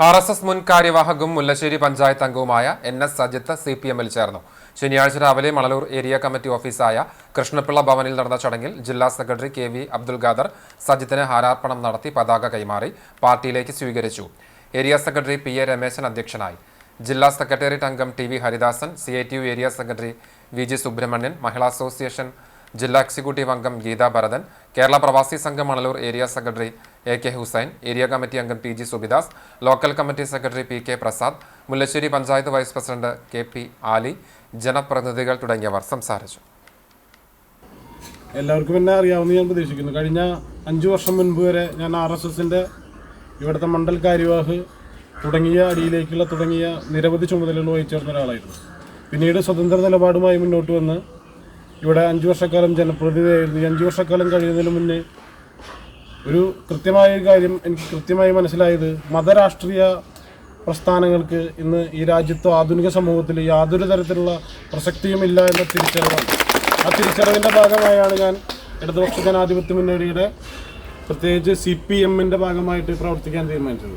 R S S മുൻ കാര്യവാഹകും മുല്ലശ്ശേരി പഞ്ചായത്ത് അംഗവുമായ N S Sajith C P എമ്മിൽ ചേർന്നു. ശനിയാഴ്ച രാവിലെ മണലൂർ ഏരിയ കമ്മിറ്റി ഓഫീസായ കൃഷ്ണപിള്ള ഭവനിൽ നടന്ന ചടങ്ങിൽ ജില്ലാ secretary K V Abdul Khader സജിത്തിന് ഹാരാർപ്പണം നടത്തി പതാക കൈമാറി പാർട്ടിയിലേക്ക് സ്വീകരിച്ചു. Area secretary P A Rameshan അധ്യക്ഷനായി. ജില്ലാ സെക്രട്ടേറിയറ്റ് അംഗം T V Haridasan C I T U area secretary V G Subramanian Mahila association ജില്ലാ എക്സിക്യൂട്ടീവ് അംഗം Geetha Bharathan Kerala Pravasi Sangham Manalur area secretary A K Hussain area committee അംഗം P G Subidas local committee secretary P K Prasad Mullassery panchayat vice president K P Ali ജനപ്രതിനിധികൾ തുടങ്ങിയവർ സംസാരിച്ചു. എല്ലാവർക്കും എന്നെ അറിയാവുന്ന ഞാൻ പ്രതീക്ഷിക്കുന്നു. കഴിഞ്ഞ അഞ്ചു വർഷം മുൻപ് വരെ ഞാൻ ആർ എസ് എസിന്റെ ഇവിടുത്തെ മണ്ഡൽ കാര്യവാഹ് തുടങ്ങിയ അടിയിലേക്കുള്ള തുടങ്ങിയ നിരവധി ചുമതലകൾ വഹിച്ചേർന്ന ഒരാളായിരുന്നു. പിന്നീട് സ്വതന്ത്ര നിലപാടുമായി മുന്നോട്ട് വന്ന് ഇവിടെ അഞ്ചു വർഷക്കാലം ജനപ്രതിനിധിയായിരുന്നു. അഞ്ചു വർഷക്കാലം കഴിയുന്നതിന് മുന്നേ ഒരു കൃത്യമായ ഒരു കാര്യം എനിക്ക് കൃത്യമായി മനസ്സിലായത് മതരാഷ്ട്രീയ പ്രസ്ഥാനങ്ങൾക്ക് ഇന്ന് ഈ രാജ്യത്ത് ആധുനിക സമൂഹത്തിൽ യാതൊരു തരത്തിലുള്ള പ്രസക്തിയുമില്ല എന്ന തിരിച്ചറിവാണ് ആ തിരിച്ചറിവിന്റെ ഭാഗമായാണ് ഞാൻ ഇടതുപക്ഷ ജനാധിപത്യ മുന്നണിയുടെ പ്രത്യേകിച്ച് സി പി എമ്മിന്റെ ഭാഗമായിട്ട് പ്രവർത്തിക്കാൻ തീരുമാനിച്ചത്.